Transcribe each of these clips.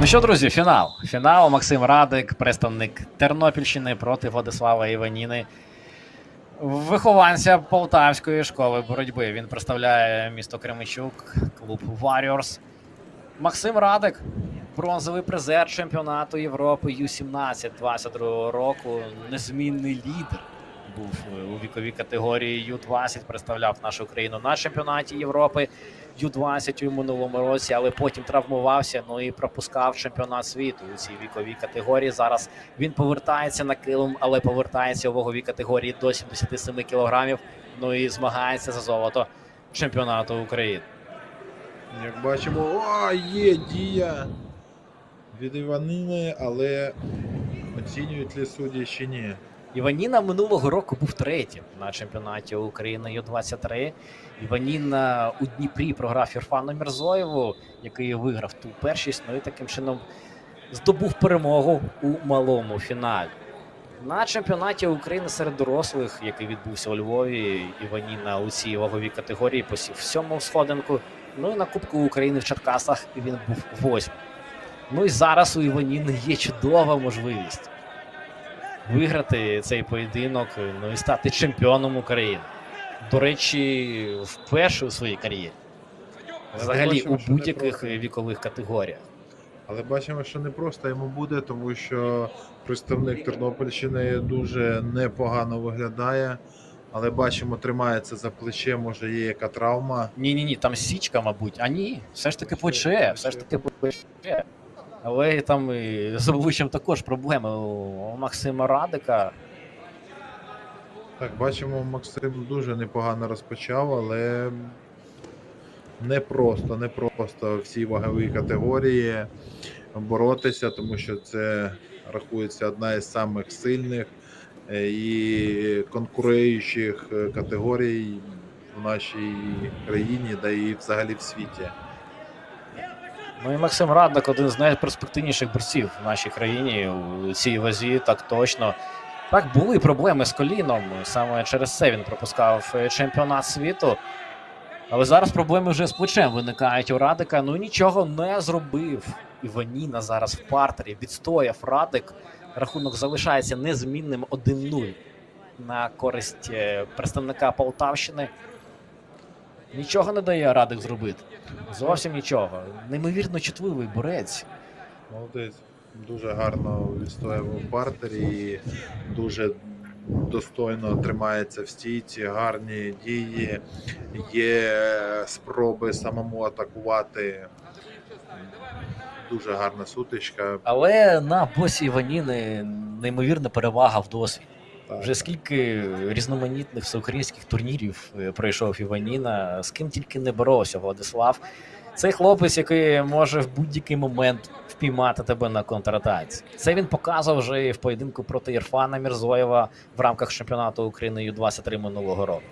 Ну що, друзі, фінал. Фінал Максим Радик, представник Тернопільщини проти Владислава Іваніни. Вихованця Полтавської школи боротьби. Він представляє місто Кременчук, клуб Warriors. Максим Радик, бронзовий призер чемпіонату Європи Ю-17 22 року. Незмінний лідер. Був у віковій категорії Ю-20, представляв нашу країну на чемпіонаті Європи Ю-20 у минулому році, але потім травмувався. Ну і пропускав чемпіонат світу у цій віковій категорії. Зараз він повертається на килим, але повертається у ваговій категорії до 77 кілограмів. Ну і змагається за золото чемпіонату України. Як бачимо, о, є дія від Іванини, але оцінюють ли судді чи ні. Іваніна минулого року був третім на чемпіонаті України Ю-23. Іваніна у Дніпрі програв Ірфану Мірзоєву, який виграв ту першість. Ну і таким чином здобув перемогу у малому фіналі. На чемпіонаті України серед дорослих, який відбувся у Львові, Іваніна у цій ваговій категорії посів сьому сходинку. Ну і на Кубку України в Черкасах він був восьмим. Ну і зараз у Іваніни є чудова можливість виграти цей поєдинок, ну і стати чемпіоном України. До речі, вперше у своїй кар'єрі. Взагалі бачимо, у будь-яких вікових категоріях. Але бачимо, що не просто йому буде, тому що представник Тернопільщини дуже непогано виглядає. Але бачимо, тримається за плече, може є яка травма. Ні, ні, ні, там січка, мабуть. А ні, все ж таки плече, все ж таки плече. Але там і з обличчям також проблеми у Максима Радика. Так, бачимо, Максим дуже непогано розпочав, але не просто, не просто в цій ваговій категорії боротися, тому що це рахується одна із самих сильних е, і конкуруючих е, категорій в нашій країні, да і взагалі в світі. Ну і Максим Радник один з найперспективніших борців в нашій країні у цій вазі, так точно. Так, були проблеми з коліном. Саме через це він пропускав е, чемпіонат світу. Але зараз проблеми вже з плечем виникають у Радика. Ну нічого не зробив. Іваніна зараз в партері відстояв Радик. Рахунок залишається незмінним 1-0 на користь е, представника Полтавщини. Нічого не дає Радик зробити. Зовсім нічого. Неймовірно чутливий борець. Молодець. Дуже гарно відстояв у партері і дуже достойно тримається в стійці, гарні дії. Є спроби самому атакувати. Дуже гарна сутичка. Але на босі Іваніни неймовірна перевага в досвіді. Вже скільки різноманітних всеукраїнських турнірів е, пройшов Іваніна, з ким тільки не боровся Владислав. Цей хлопець, який може в будь-який момент впіймати тебе на контратаці. Це він показував вже і в поєдинку проти Ірфана Мірзоєва в рамках чемпіонату України Ю-23 минулого року.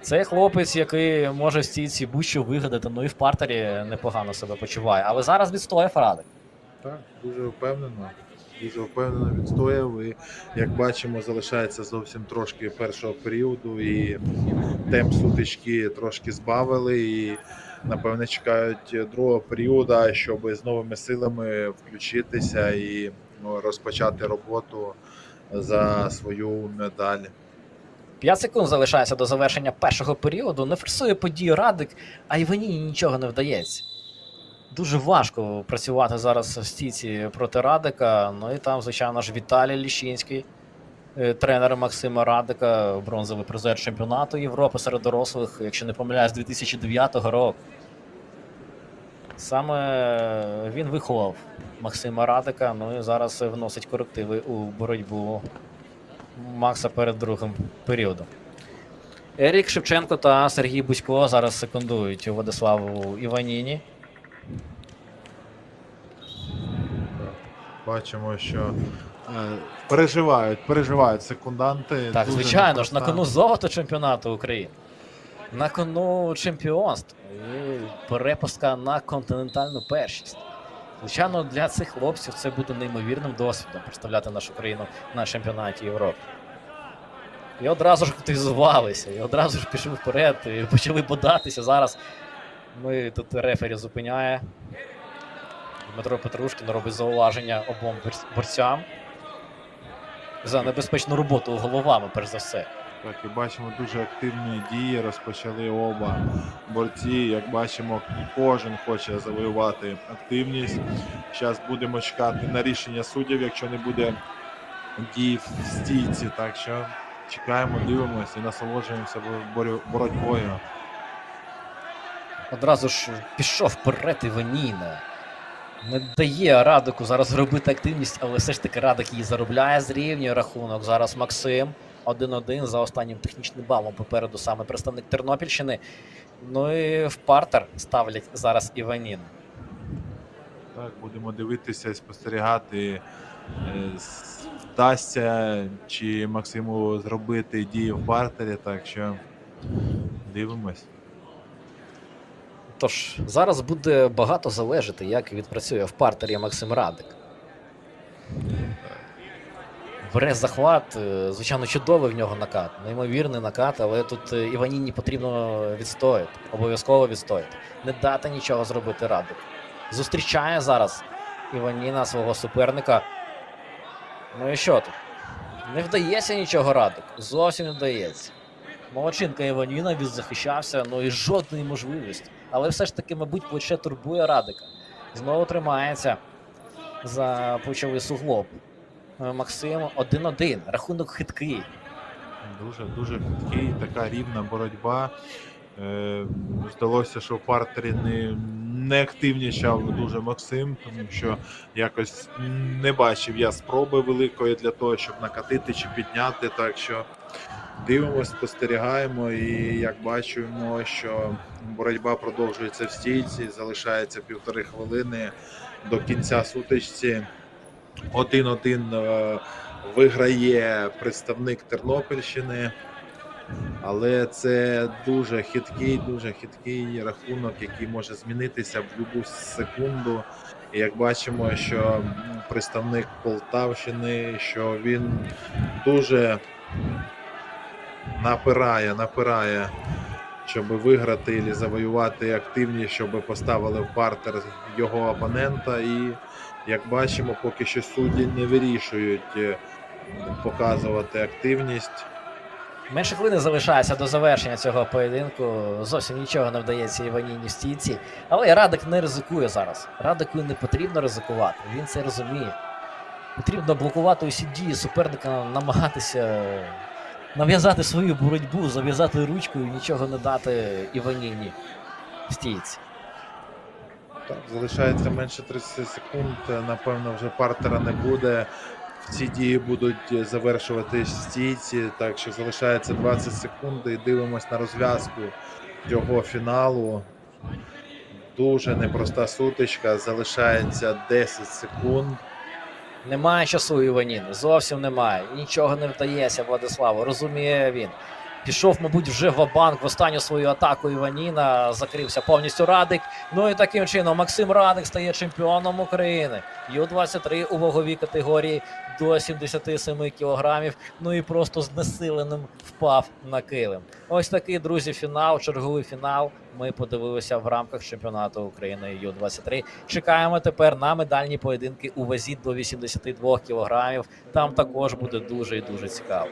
Це хлопець, який може в стійці будь-що вигадати, ну і в партері непогано себе почуває. Але зараз відстояв Радик. Так, дуже впевнено. Дуже впевнено відстояв. І як бачимо, залишається зовсім трошки першого періоду, і темп сутички трошки збавили. І напевне чекають другого періоду, щоб з новими силами включитися і ну, розпочати роботу за свою медаль. 5 секунд залишається до завершення першого періоду. Не форсує подію Радик, а Іваніні нічого не вдається. Дуже важко працювати зараз в стійці проти Радика. Ну і там, звичайно ж, Віталій Ліщинський, е, тренер Максима Радика, бронзовий призер чемпіонату Європи серед дорослих, якщо не помиляюсь, 2009 року. Саме він виховав Максима Радика, ну і зараз вносить корективи у боротьбу Макса перед другим періодом. Ерік Шевченко та Сергій Бузько зараз секундують Владиславу Іваніні. Бачимо, що е, переживають, переживають секунданти. Так, Дуже звичайно ж, на кону золото чемпіонату України. На кону чемпіонств і перепустка на континентальну першість. Звичайно, для цих хлопців це буде неймовірним досвідом представляти нашу країну на чемпіонаті Європи. І одразу ж активізувалися, і одразу ж пішли вперед, і почали бодатися. Зараз ми тут рефері зупиняє. Дмитро Петрушкін робить зауваження обом борцям за небезпечну роботу головами, перш за все. Так, і бачимо дуже активні дії. Розпочали оба борці. Як бачимо, кожен хоче завоювати активність. Зараз будемо чекати на рішення суддів, якщо не буде дій в стійці. Так що чекаємо, дивимося і насолоджуємося боротьбою. Одразу ж пішов вперед Іваніна. Не дає Радику зараз робити активність, але все ж таки Радик її заробляє, зрівнює рахунок. Зараз Максим 1-1 за останнім технічним балом попереду саме представник Тернопільщини. Ну і в партер ставлять зараз Іванін. Так, будемо дивитися спостерігати. е, Вдасться чи Максиму зробити дії в партері, так що дивимось. Тож зараз буде багато залежати, як відпрацює в партері Максим Радик. Бере захват, е, звичайно, чудовий в нього накат, неймовірний накат, але тут е, Іваніні потрібно відстояти, обов'язково відстояти. Не дати нічого зробити Радик. Зустрічає зараз Іваніна свого суперника. Ну і що тут? Не вдається нічого Радик. Зовсім не вдається. Молодчинка Іваніна відзахищався, ну і жодної можливості. Але все ж таки, мабуть, плече турбує Радика. Знову тримається за плечовий суглоб. Е, Максим 1-1. Рахунок хиткий. Дуже дуже хиткий, така рівна боротьба. Е, здалося, що в партері не, не активнічав дуже Максим, тому що якось не бачив я спроби великої для того, щоб накатити чи підняти. Так що дивимося, спостерігаємо, і як бачимо, що боротьба продовжується в стійці, залишається півтори хвилини до кінця сутичці. Один-один е, виграє представник Тернопільщини. Але це дуже хиткий, дуже хиткий рахунок, який може змінитися в будь-яку секунду. І як бачимо, що представник Полтавщини, що він дуже напирає, напирає, щоб виграти і завоювати активність, щоб поставили в партер його опонента. І як бачимо, поки що судді не вирішують е, показувати активність. Менше хвилини залишається до завершення цього поєдинку. Зовсім нічого не вдається Іваніні стійці. Але Радик не ризикує зараз. Радику не потрібно ризикувати. Він це розуміє. Потрібно блокувати усі дії суперника, намагатися нав'язати свою боротьбу, зав'язати ручку і нічого не дати Іваніні стійці. Так, залишається менше 30 секунд. Напевно, вже партера не буде. Ці дії будуть завершувати стійці, так що залишається 20 секунд і дивимось на розв'язку цього фіналу. Дуже непроста сутичка. Залишається 10 секунд. Немає часу Іваніни, зовсім немає. Нічого не вдається Владиславу. Розуміє він. Пішов, мабуть, вже в банк в останню свою атаку Іваніна. Закрився повністю Радик. Ну і таким чином Максим Радик стає чемпіоном України. Ю-23 у ваговій категорії до 77 кілограмів. Ну і просто знесиленим впав на килим. Ось такий, друзі, фінал, черговий фінал. Ми подивилися в рамках чемпіонату України Ю-23. Чекаємо тепер на медальні поєдинки у вазі до 82 кілограмів. Там також буде дуже і дуже цікаво.